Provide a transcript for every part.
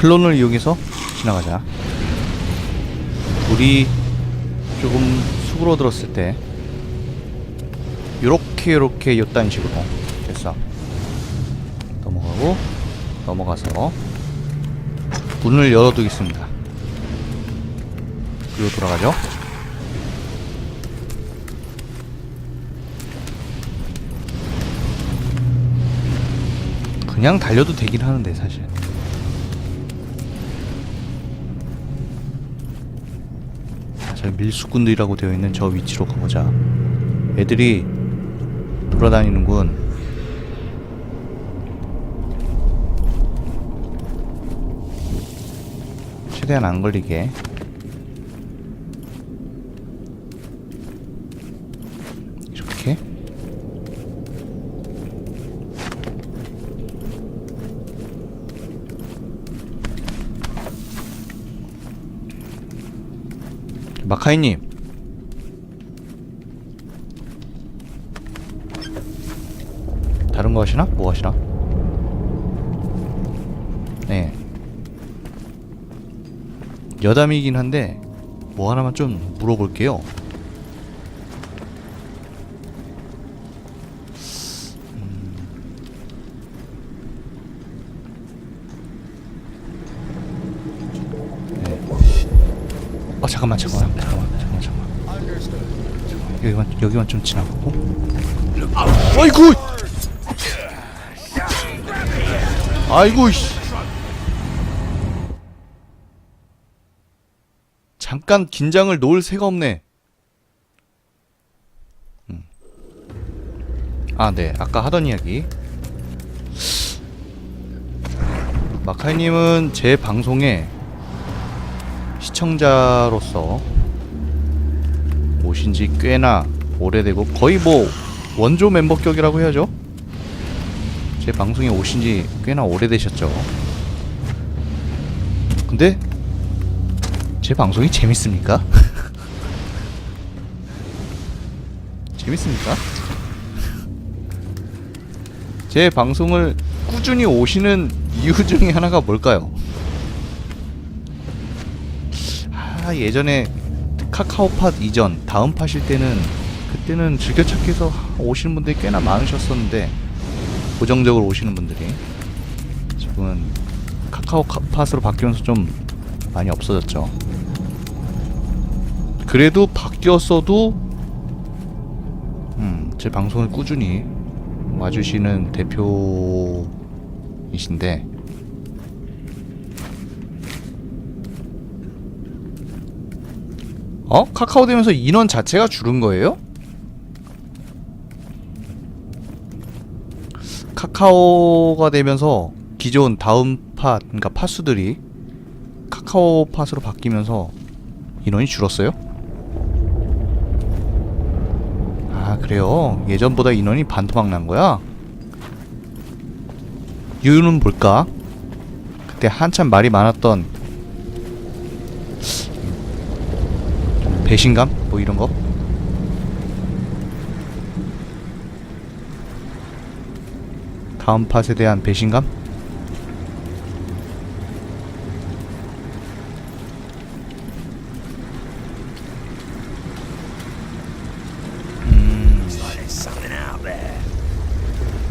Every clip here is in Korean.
클론을 이용해서 지나가자. 우리 조금 수그러들었을 때 요렇게 요렇게 요딴 식으로 됐어. 넘어가고 넘어가서 문을 열어두겠습니다. 그리고 돌아가죠. 그냥 달려도 되긴 하는데 사실. 밀수꾼들이라고 되어 있는 저 위치로 가보자. 애들이 돌아다니는군. 최대한 안 걸리게. 마 카이님. 다른 거 하시나? 뭐 하시나? 네. 여담이긴 한데 뭐 하나만 좀 물어볼게요. 음. 네. 어 잠깐만 잠깐만. 여기만 여기만 좀 지나가고. 아이고! 아이고 씨. 잠깐 긴장을 놓을 새가 없네. 음. 아 네. 아까 하던 이야기. 마카이님은 제 방송에 시청자로서 오신 지 꽤나 오래되고 거의 뭐 원조 멤버격이라고 해야죠. 제 방송에 오신 지 꽤나 오래되셨죠. 근데 제 방송이 재밌습니까? 재밌습니까? 제 방송을 꾸준히 오시는 이유 중에 하나가 뭘까요? 아 예전에 카카오팟 이전 다음 팟일 때는 그때는 즐겨찾기에서 오시는 분들이 꽤나 많으셨었는데 고정적으로 오시는 분들이 지금은 카카오팟으로 바뀌면서 좀 많이 없어졌죠. 그래도 바뀌었어도 음, 제 방송을 꾸준히 와주시는 대표이신데 어? 카카오 되면서 인원 자체가 줄은 거예요? 카카오가 되면서 기존 다음 팟, 그러니까 팟수들이 카카오 팟으로 바뀌면서 인원이 줄었어요? 아, 그래요? 예전보다 인원이 반토막 난 거야? 이유는 뭘까? 그때 한참 말이 많았던 배신감? 뭐 이런 거? 다음 팟에 대한 배신감? 음.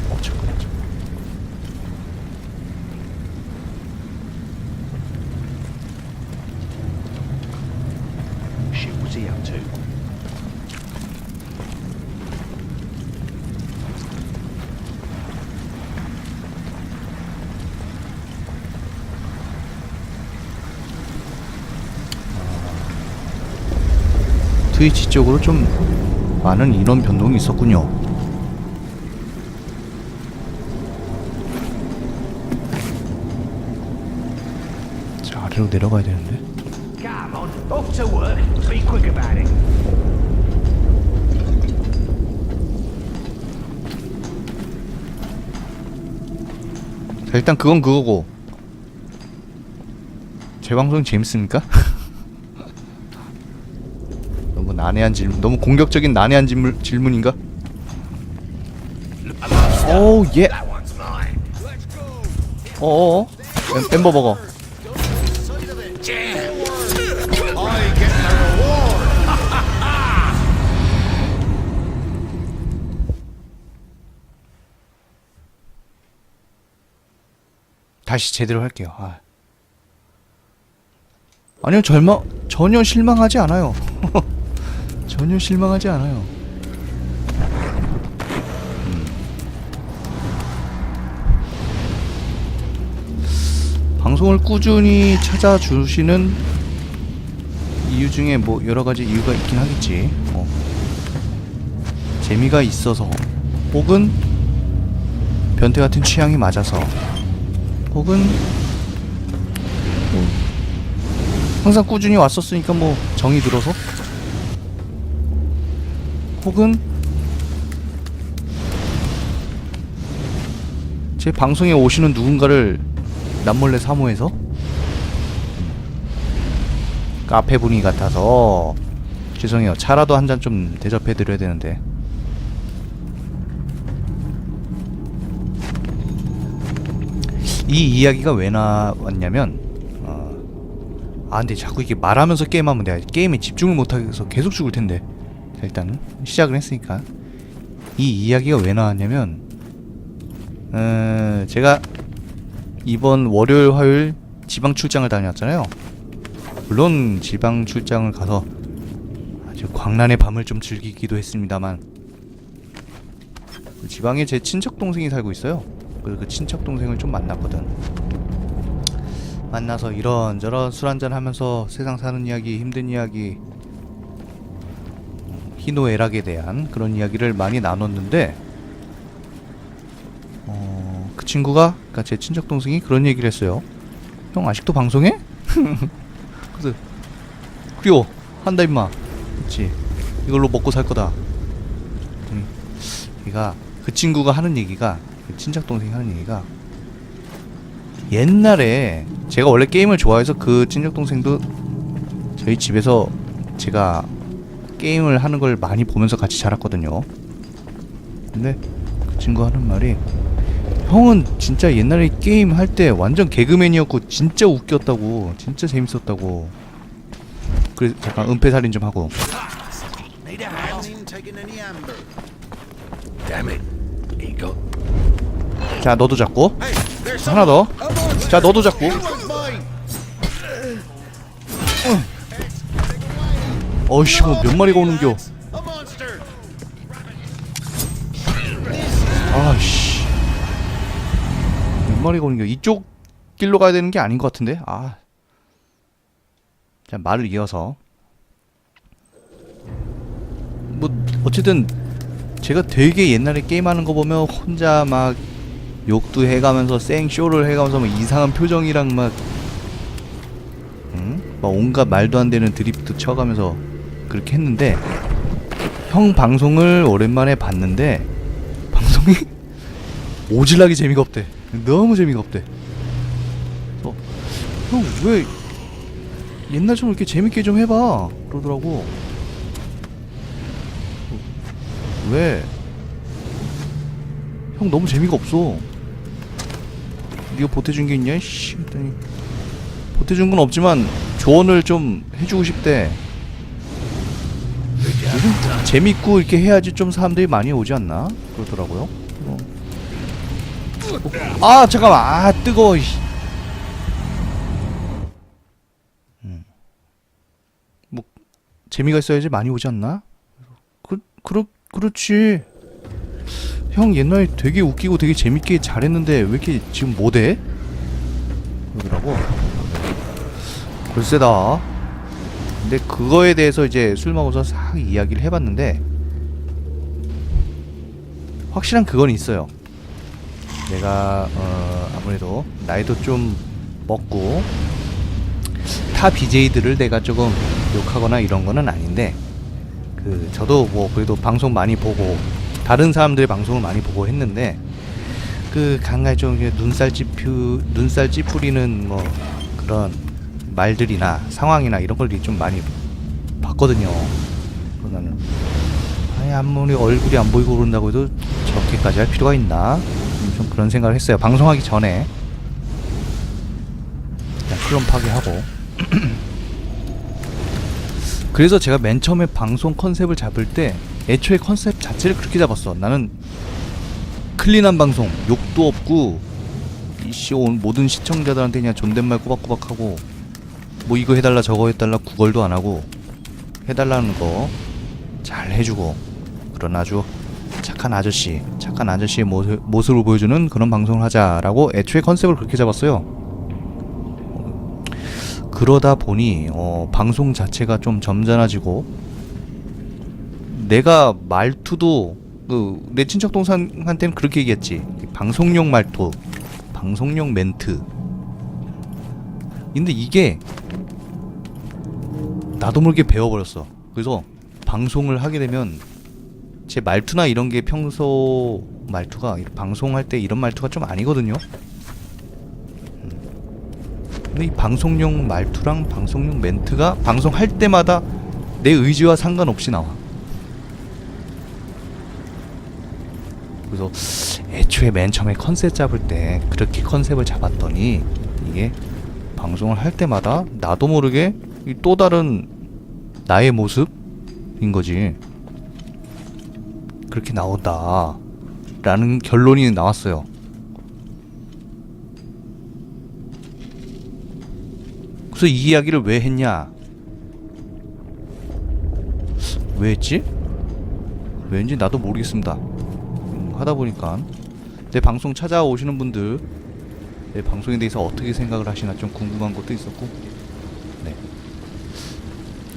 어, 잠깐만, 잠깐만. Shit, what's he up to? 트위치 쪽으로 좀 많은 인원 변동이 있었군요. 자, 아래로 내려가야 되는데. 자, 일단 그건 그거고. 제 방송 재밌습니까? 난해한 질문. 너무 공격적인 난해한 질문, 질문인가? 오우 예. 어, 어. 어어. 엠버 버거. 다시 제대로 할게요. 아. 아니요 절망 전혀 실망하지 않아요. 전혀 실망하지 않아요. 음. 방송을 꾸준히 찾아주시는 이유 중에 뭐 여러 가지 이유가 있긴 하겠지. 어. 재미가 있어서 혹은 변태 같은 취향이 맞아서 혹은 뭐 항상 꾸준히 왔었으니까 뭐 정이 들어서 혹은 제 방송에 오시는 누군가를 남몰래 사모해서? 카페 분위기 같아서. 죄송해요. 차라도 한 잔 좀 대접해 드려야 되는데. 이 이야기가 왜 나왔냐면 어, 아 근데 자꾸 이게 말하면서 게임하면 내가 게임에 집중을 못하겠어 계속 죽을 텐데 자, 일단은 시작을 했으니까 이 이야기가 왜 나왔냐면 어, 제가 이번 월요일 화요일 지방 출장을 다녀왔잖아요 물론 지방 출장을 가서 아주 광란의 밤을 좀 즐기기도 했습니다만 그 지방에 제 친척 동생이 살고 있어요. 그래서 그 친척 동생을 좀 만났거든. 만나서 이런저런 술 한잔 하면서 세상 사는 이야기, 힘든 이야기, 음, 희노애락에 대한 그런 이야기를 많이 나눴는데, 어, 그 친구가, 그니까 제 친척 동생이 그런 얘기를 했어요. 형 아직도 방송해? 그래서 그리워 한다 임마. 그렇지. 이걸로 먹고 살 거다. 음, 걔가 그 친구가 하는 얘기가 그 친척 동생이 하는 얘기가 옛날에 제가 원래 게임을 좋아해서 그 친척 동생도 저희 집에서 제가 게임을 하는 걸 많이 보면서 같이 자랐거든요. 근데 그 친구 하는 말이 형은 진짜 옛날에 게임 할 때 완전 개그맨이었고 진짜 웃겼다고 진짜 재밌었다고 그래 잠깐 은폐 살인 좀 하고 자 너도 잡고 하나 더. a monster. 자 너도 잡고. 어이씨 뭐 몇 마리가 오는겨. 아씨 몇 마리가 오는겨. 이쪽 길로 가야 되는 게 아닌 것 같은데. 아. 자 말을 이어서 뭐 어쨌든 제가 되게 옛날에 게임하는 거 보면 혼자 막 욕도 해가면서 생 쇼를 해가면서 막 이상한 표정이랑 막 응? 막 온갖 말도 안 되는 드립도 쳐가면서 그렇게 했는데 형 방송을 오랜만에 봤는데 방송이 오질나게 재미가 없대. 너무 재미가 없대. 어, 형왜 옛날처럼 이렇게 재밌게 좀 해봐 그러더라고. 어, 왜? 형 너무 재미가 없어. 네가 보태준 게 있냐? 씨, 보태준 건 없지만 조언을 좀 해주고 싶대. 요즘 재밌고 이렇게 해야지 좀 사람들이 많이 오지 않나? 그러더라고요. 어. 어, 아 잠깐만 아 뜨거워. 음. 뭐 재미가 있어야지 많이 오지 않나? 그 그렇 그렇지. 형 옛날에 되게 웃기고 되게 재밌게 잘했는데 왜 이렇게 지금 못해? 그러더라고. 글쎄다. 근데 그거에 대해서 이제 술 먹어서 싹 이야기를 해봤는데 확실한 그건 있어요. 내가 어, 아무래도 나이도 좀 먹고 타 BJ들을 내가 조금 욕하거나 이런 거는 아닌데 그 저도 뭐 그래도 방송 많이 보고 다른 사람들의 방송을 많이 보고 했는데 그 간간히 좀 눈살 찌푸 눈살 찌푸리는 뭐 그런 말들이나 상황이나 이런 걸 좀 많이 봤거든요. 나는 아니 아무리 얼굴이 안 보이고 그런다고 해도 저렇게까지 할 필요가 있나? 음, 좀 그런 생각을 했어요. 방송하기 전에 그냥 클론 파괴하고 그래서 제가 맨 처음에 방송 컨셉을 잡을 때 애초에 컨셉 자체를 그렇게 잡았어. 나는 클린한 방송, 욕도 없고 이씨 온 모든 시청자들한테 그냥 존댓말 꼬박꼬박하고 뭐 이거 해달라 저거 해달라 구걸도 안 하고 해달라는 거 잘 해주고 그런 아주 착한 아저씨 착한 아저씨의 모습, 모습을 보여주는 그런 방송을 하자라고 애초에 컨셉을 그렇게 잡았어요. 그러다 보니 어, 방송 자체가 좀 점잖아지고 내가 말투도 그, 내 친척 동생한테는 그렇게 얘기했지. 방송용 말투 방송용 멘트. 근데 이게 나도 모르게 배워버렸어. 그래서 방송을 하게 되면 제 말투나 이런 게 평소 말투가 이- 방송할 때 이런 말투가 좀 아니거든요. 음. 근데 이 방송용 말투랑 방송용 멘트가 방송할 때마다 내 의지와 상관없이 나와. 그래서 애초에 맨 처음에 컨셉 잡을 때 그렇게 컨셉을 잡았더니 이게 방송을 할 때마다 나도 모르게 이 또 다른 나의 모습인 거지. 그렇게 나온다. 라는 결론이 나왔어요. 그래서 이 이야기를 왜 했냐? 왜 했지? 왠지 나도 모르겠습니다. 음, 하다 보니까 내 방송 찾아오시는 분들 내 방송에 대해서 어떻게 생각을 하시나 좀 궁금한 것도 있었고 네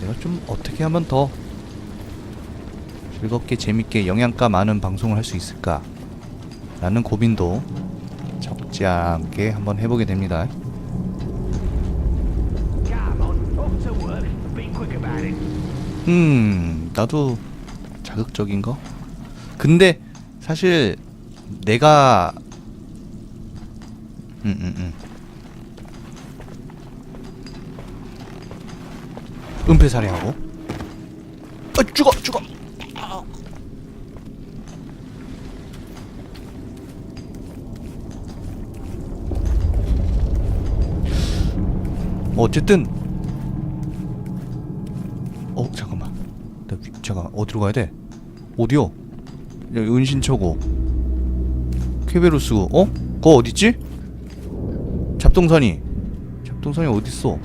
내가 좀 어떻게 하면 더 즐겁게 재밌게 영양가 많은 방송을 할 수 있을까? 라는 고민도 적지 않게 한번 해보게 됩니다. 음 나도 자극적인 거? 근데 사실 내가 음 음 음 은폐 살해하고. 아 죽어 죽어. 어쨌든. 어 잠깐만. 나 위, 잠깐 어디로 가야 돼? 어디요? 여기 은신처고. 쾌베로스고 어? 그거 어딨지? 잡동산이 잡동산이 어딨어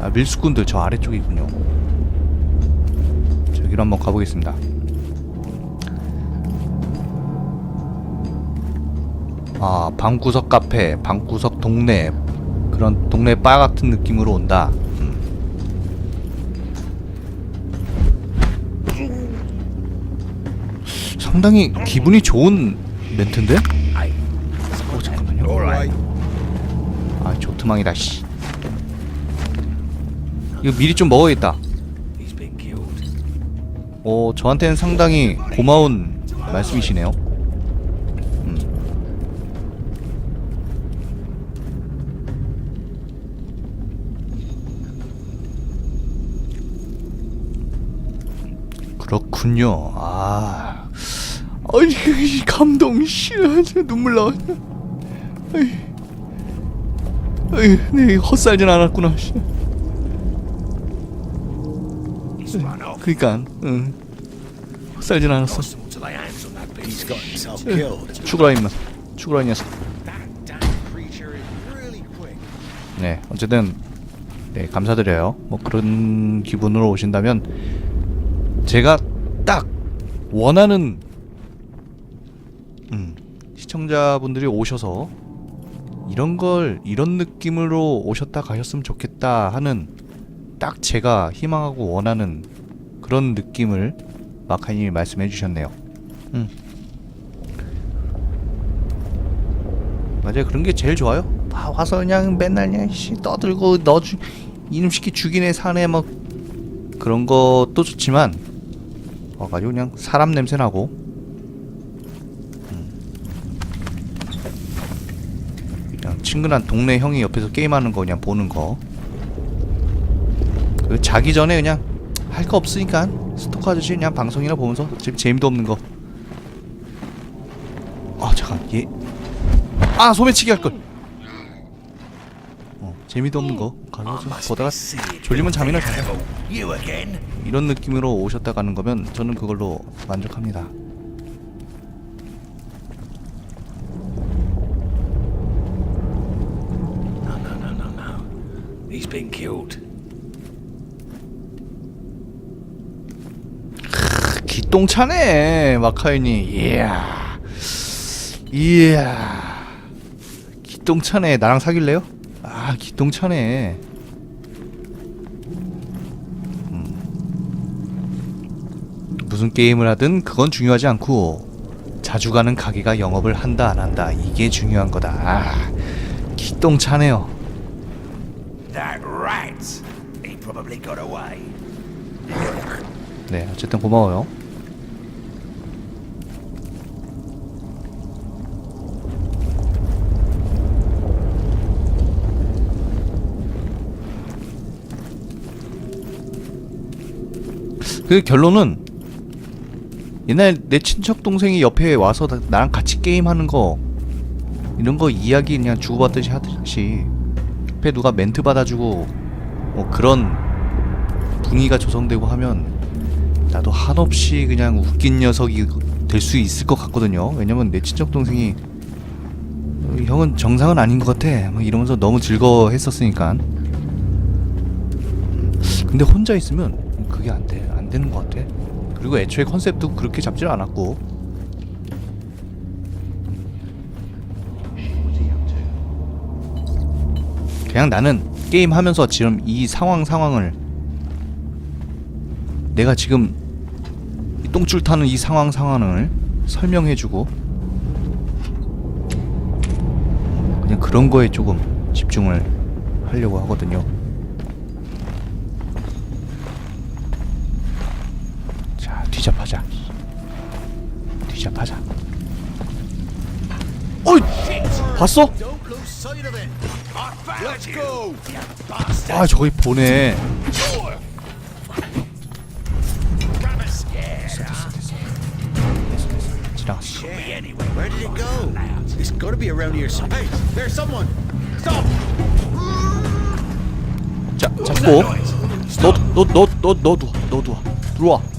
아 밀수꾼들 저 아래쪽에 있군요 저기로 한번 가보겠습니다 아 방구석 카페 방구석 동네 그런 동네 바 같은 느낌으로 온다 음. 상당히 기분이 좋은 멘트인데? 어 잠깐만요. 아 조트망이다 씨 이거 미리 좀 먹어야겠다. 어 저한테는 상당히 고마운 말씀이시네요. 음. 그렇군요. 아. 아이 감동. 씨 진짜 눈물 아이. 아이 내 헛살진 않았구나 그니까 응 헛살진 않았어. 죽어라 임마 죽어라 이 녀석. 네 어쨌든 네 감사드려요 뭐 그런 기분으로 오신다면 제가 딱 원하는 음 시청자분들이 오셔서 이런 걸 이런 느낌으로 오셨다 가셨으면 좋겠다 하는 딱 제가 희망하고 원하는 그런 느낌을 마카님이 말씀해 주셨네요. 음. 맞아요. 그런 게 제일 좋아요. 아, 와서 그냥 맨날 그냥 씨 떠들고 너 주, 이놈 시키 죽이네 사네 뭐 그런 것도 좋지만 와가지고 그냥 사람 냄새 나고. 음. 그냥 친근한 동네 형이 옆에서 게임하는 거 그냥 보는 거. 그 자기 전에 그냥 할 거 없으니까 스토커 아저씨 그냥 방송이나 보면서 지금 재미도 없는 거. 아 잠깐 얘. 아 소매치기 할 걸. 어 재미도 없는 거. 가서 좀 보다가 졸리면 잠이나 자요. 이런 느낌으로 오셨다 가는 거면 저는 그걸로 만족합니다. 나나나나나. He's been killed. 기똥차네 마카이니 이야 이야 기똥차네 나랑 사귈래요? 아 기똥차네 음. 무슨 게임을 하든 그건 중요하지 않고 자주 가는 가게가 영업을 한다 안 한다 이게 중요한 거다 아 기똥차네요. 네 어쨌든 고마워요 그 결론은 옛날 내 친척 동생이 옆에 와서 나- 나랑 같이 게임하는 거 이런 거 이야기 그냥 주고받듯이 하듯이 옆에 누가 멘트 받아주고 뭐 그런 분위기가 조성되고 하면 나도 한없이 그냥 웃긴 녀석이 될 수 있을 것 같거든요. 왜냐면 내 친척 동생이 어, 형은 정상은 아닌 것 같아. 막 이러면서 너무 즐거워했었으니까. 음, 근데 혼자 있으면 그게 안 돼, 안 되는 것 같아. 그리고 애초에 컨셉도 그렇게 잡질 않았고. 그냥 나는 게임 하면서 지금 이 상황 상황을 내가 지금 이 똥줄 타는 이 상황 상황을 설명해주고 그냥 그런 거에 조금 집중을 하려고 하거든요. 뒤잡하자. 뒤잡하자. 어이! 봤어? Don't lose sight of it. Let's go. 아, 저기 보네. 지나갔어. Where did it go? It's got to be around here. some- Hey, there's someone. Stop. 자, 잡고. 너, 너, 너, 너, 너, 너, 너, 들어와. 들어와. 들어와.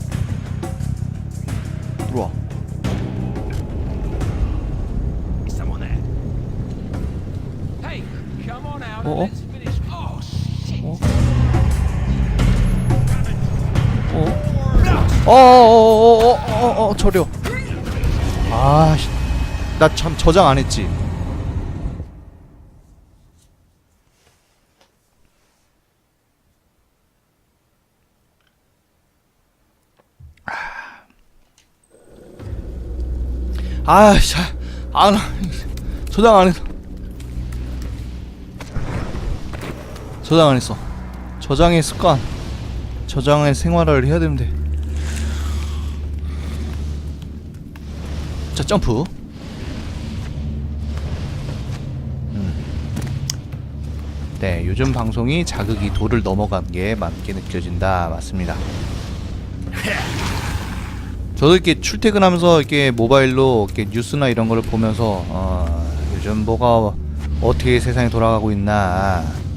어? 어? 어, 어, 어, 어, 어, 어, 저려. 아, 나 참 저장 안 했지. 아, 자, 안, 저장 안 했어. 저장 안 했어. 저장의 습관. 저장의 생활을 해야 되는데. 자, 점프. 음. 네, 요즘 방송이 자극이 도를 넘어간 게 맞게 느껴진다. 맞습니다. 저도 이렇게 출퇴근하면서 이렇게 모바일로 이렇게 뉴스나 이런 거를 보면서 어, 요즘 뭐가 어떻게 세상이 돌아가고 있나 어,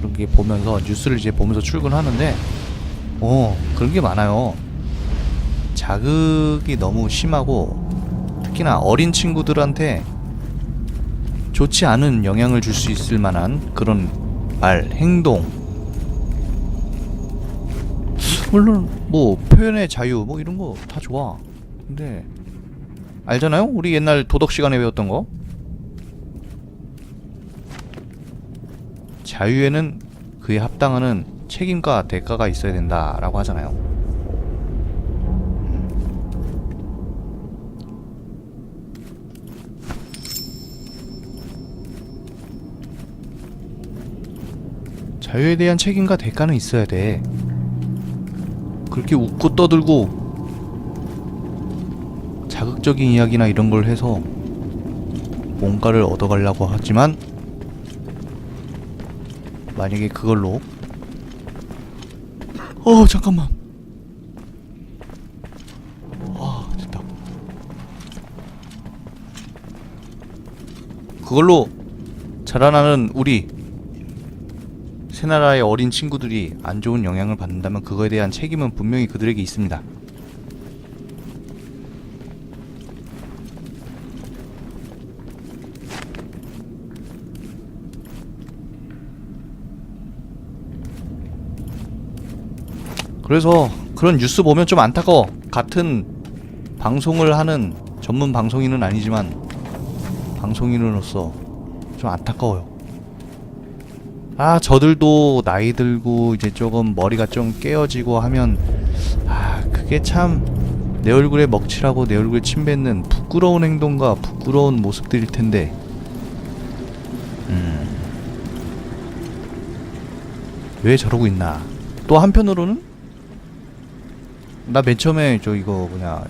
그런 게 보면서 뉴스를 이제 보면서 출근하는데 어 그런 게 많아요. 자극이 너무 심하고 특히나 어린 친구들한테 좋지 않은 영향을 줄 수 있을 만한 그런 말, 행동. 물론 뭐 표현의 자유 뭐 이런 거 다 좋아. 근데 알잖아요? 우리 옛날 도덕 시간에 배웠던 거. 자유에는 그에 합당하는 책임과 대가가 있어야 된다라고 하잖아요. 자유에 대한 책임과 대가는 있어야 돼. 그렇게 웃고 떠들고 자극적인 이야기나 이런 걸 해서 뭔가를 얻어가려고 하지만 만약에 그걸로. 어 잠깐만. 아 됐다. 그걸로 자라나는 우리 새 나라의 어린 친구들이 안 좋은 영향을 받는다면 그거에 대한 책임은 분명히 그들에게 있습니다. 그래서 그런 뉴스 보면 좀 안타까워. 같은 방송을 하는 전문 방송인은 아니지만 방송인으로서 좀 안타까워요. 아, 저들도 나이 들고 이제 조금 머리가 좀 깨어지고 하면 아, 그게 참 내 얼굴에 먹칠하고 내 얼굴에 침 뱉는 부끄러운 행동과 부끄러운 모습들일 텐데. 음. 왜 저러고 있나? 또 한편으로는 나 맨 처음에 저 이거 뭐냐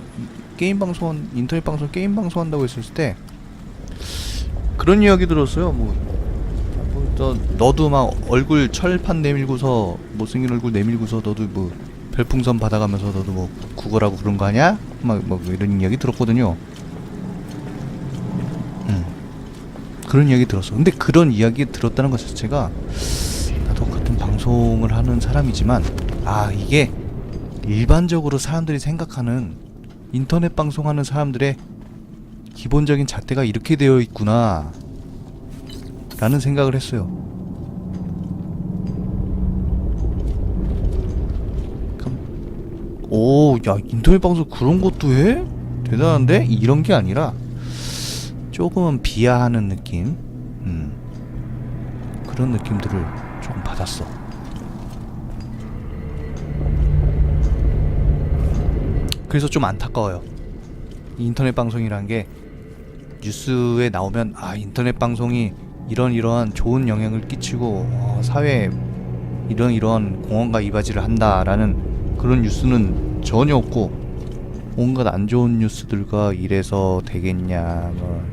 게임 방송 인터넷 방송 게임 방송 한다고 했을 때 그런 이야기 들었어요. 뭐, 뭐 너, 너도 막 얼굴 철판 내밀고서 못생긴 얼굴 내밀고서 너도 뭐 별풍선 받아가면서 너도 뭐 구걸하고 그런 거 아니야? 막뭐 이런 이야기 들었거든요. 음. 그런 이야기 들었어. 근데 그런 이야기 들었다는 것 자체가 나도 같은 방송을 하는 사람이지만 아 이게 일반적으로 사람들이 생각하는 인터넷 방송하는 사람들의 기본적인 잣대가 이렇게 되어 있구나 라는 생각을 했어요. 오, 야 인터넷 방송 그런 것도 해? 대단한데 이런 게 아니라 조금은 비하하는 느낌, 음 그런 느낌들을 조금 받았어. 그래서 좀 안타까워요. 이 인터넷 방송이란 게 뉴스에 나오면 아 인터넷 방송이 이런 이러한 좋은 영향을 끼치고 어, 사회에 이런 이러한 공헌과 이바지를 한다라는 그런 뉴스는 전혀 없고 온갖 안 좋은 뉴스들과 이래서 되겠냐 뭐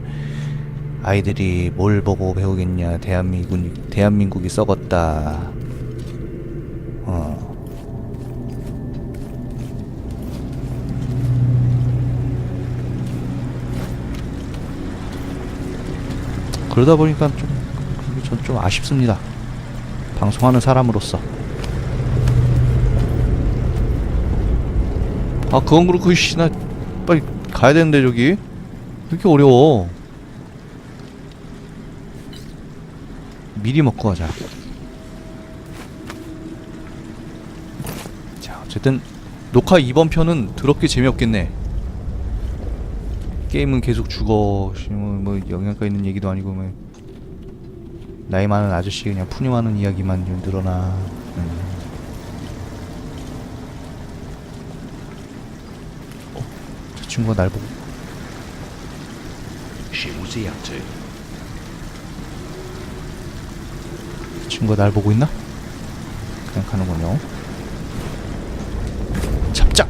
아이들이 뭘 보고 배우겠냐 대한민국 대한민국이 썩었다 그러다 보니까 좀 전 좀 아쉽습니다. 방송하는 사람으로서. 아 그건 그렇고 씨 나 빨리 가야 되는데 저기 왜 이렇게 어려워? 미리 먹고 가자. 자 어쨌든 녹화 이번 편은 더럽게 재미없겠네. 게임은 계속 죽어. 씨, 뭐, 뭐 영양가 있는 얘기도 아니고 뭐. 나이 많은 아저씨 그냥 푸념하는 이야기만 좀 늘어나. 음. 어, 저 친구가 날 보고. 저 친구가 날 보고 있나? 그냥 가는군요. 잡자.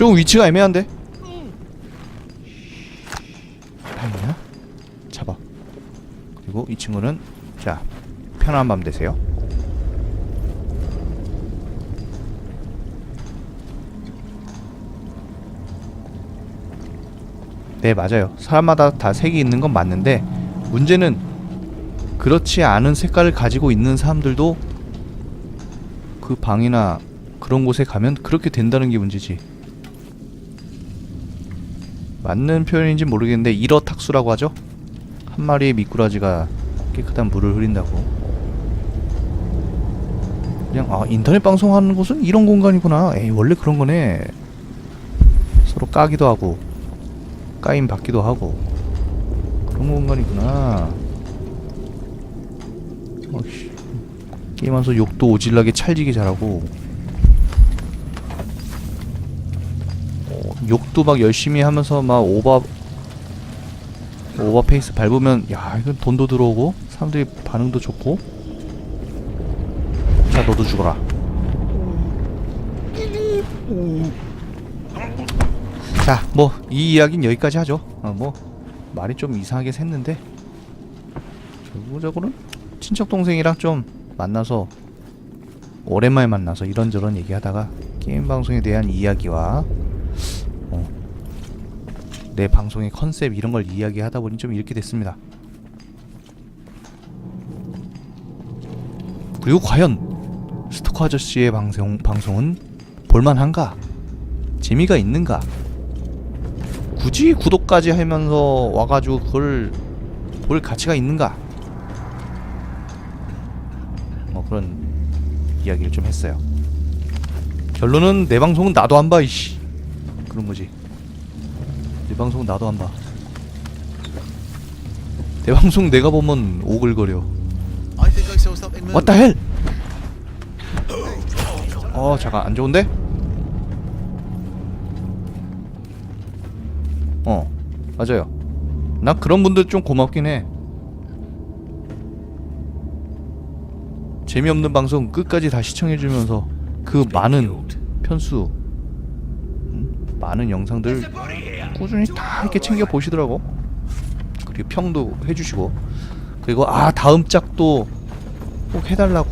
좀 위치가 애매한데. 아니야? 잡아. 그리고 이 친구는 자 편안한 밤 되세요. 네 맞아요. 사람마다 다 색이 있는 건 맞는데 문제는 그렇지 않은 색깔을 가지고 있는 사람들도 그 방이나 그런 곳에 가면 그렇게 된다는 게 문제지. 맞는 표현인지 모르겠는데 일어탁수라고 하죠. 한 마리의 미꾸라지가 깨끗한 물을 흐린다고. 그냥 아 인터넷 방송하는 곳은 이런 공간이구나. 에이 원래 그런 거네. 서로 까기도 하고 까임 받기도 하고 그런 공간이구나. 어씨 게임하면서 욕도 오질나게 찰지게 잘하고 욕도 막 열심히 하면서 막 오버 오버페이스 밟으면 야 이건 돈도 들어오고 사람들이 반응도 좋고. 자 너도 죽어라. 자 뭐 이 이야기는 여기까지 하죠. 어, 뭐 말이 좀 이상하게 샜는데. 결국적으로는 친척 동생이랑 좀 만나서 오랜만에 만나서 이런저런 얘기하다가 게임 방송에 대한 이야기와 어, 내 방송의 컨셉 이런 걸 이야기하다 보니 좀 이렇게 됐습니다. 그리고 과연 스토커 아저씨의 방송 방송은 볼만한가? 재미가 있는가? 굳이 구독까지 하면서 와가지고 그걸 볼 가치가 있는가? 뭐 그런 이야기를 좀 했어요. 결론은 내 방송은 나도 안 봐, 이씨. 그런 거지. 내 방송 나도 안 봐. 내 방송 내가 보면 오글거려. The hell? 어 잠깐 안 좋은데? 어 맞아요. 나 그런 분들 좀 고맙긴 해. 재미없는 방송 끝까지 다 시청해주면서 그 많은 편수, 음, 많은 영상들 꾸준히 다 이렇게 챙겨 보시더라고. 그리고 평도 해주시고 그리고 아 다음 짝도 꼭 해달라고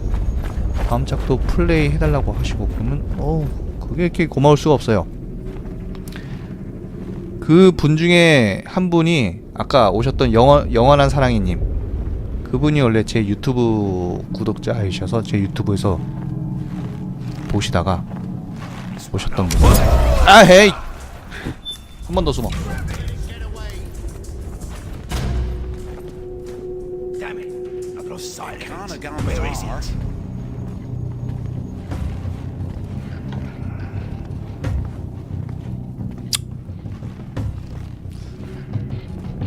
다음 작도 플레이 해달라고 하시고 그러면 어 그게 이렇게 고마울 수가 없어요. 그 분 중에 한 분이 아까 오셨던 영원 영원한 사랑이님 그분이 원래 제 유튜브 구독자이셔서 제 유튜브에서 보시다가 오셨던 분. 아 헤이 한 번 더 숨어.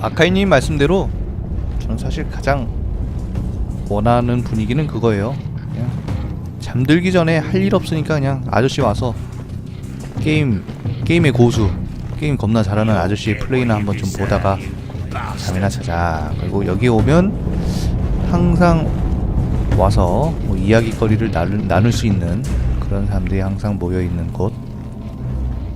아카이님 말씀대로 저는 사실 가장 원하는 분위기는 그거예요. 그냥 잠들기 전에 할 일 없으니까 그냥 아저씨 와서 게임 게임의 고수 게임 겁나 잘하는 아저씨의 플레이나 한번 좀 보다가 잠이나 자자. 그리고 여기 오면 항상 와서 뭐 이야기거리를 나눌, 나눌 수 있는 그런 사람들이 항상 모여 있는 곳.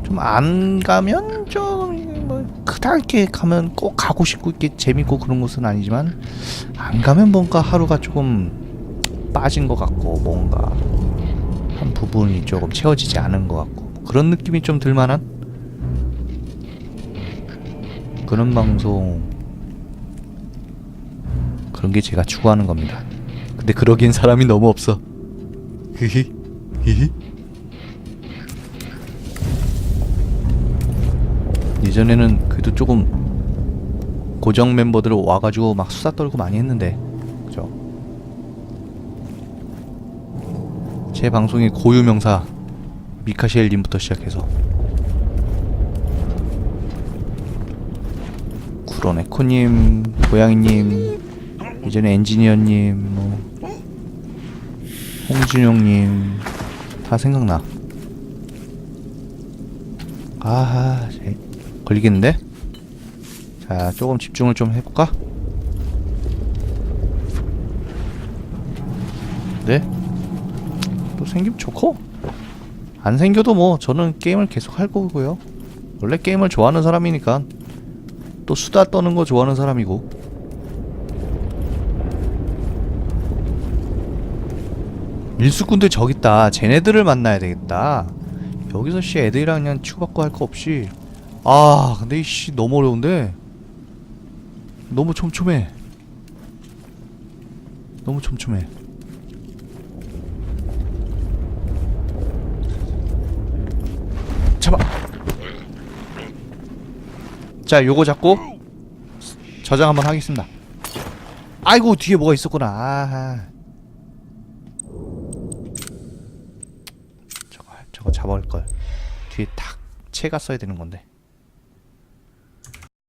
좀 안 가면 좀뭐 그다게 가면 꼭 가고 싶고 이렇게 재밌고 그런 곳은 아니지만 안 가면 뭔가 하루가 조금 빠진 것 같고 뭔가 한 부분이 조금 채워지지 않은 것 같고 그런 느낌이 좀 들만한 그런 방송 그런 게 제가 추구하는 겁니다. 근데 그러기엔 사람이 너무 없어. 히히 히히. 예전에는 그래도 조금 고정 멤버들 와가지고 막 수다 떨고 많이 했는데 그죠? 제 방송의 고유 명사 미카시엘 님부터 시작해서 구로네코님, 고양이님, 이전에 엔지니어님, 뭐 홍준영님 다 생각나. 아하, 제- 걸리겠는데? 자, 조금 집중을 좀 해볼까? 네? 또 생기면 좋고 안 생겨도 뭐 저는 게임을 계속 할 거고요. 원래 게임을 좋아하는 사람이니까 또 수다 떠는 거 좋아하는 사람이고. 밀수꾼들 저기 있다. 쟤네들을 만나야 되겠다. 여기서 씨 애들이랑 그냥 치고받고 할 거 없이. 아 근데 이씨 너무 어려운데? 너무 촘촘해. 너무 촘촘해 잡아 자 요거 잡고 저장 한번 하겠습니다. 아이고 뒤에 뭐가 있었구나. 아하. 저거 저거 잡아올 걸. 뒤에 탁 채가 써야 되는 건데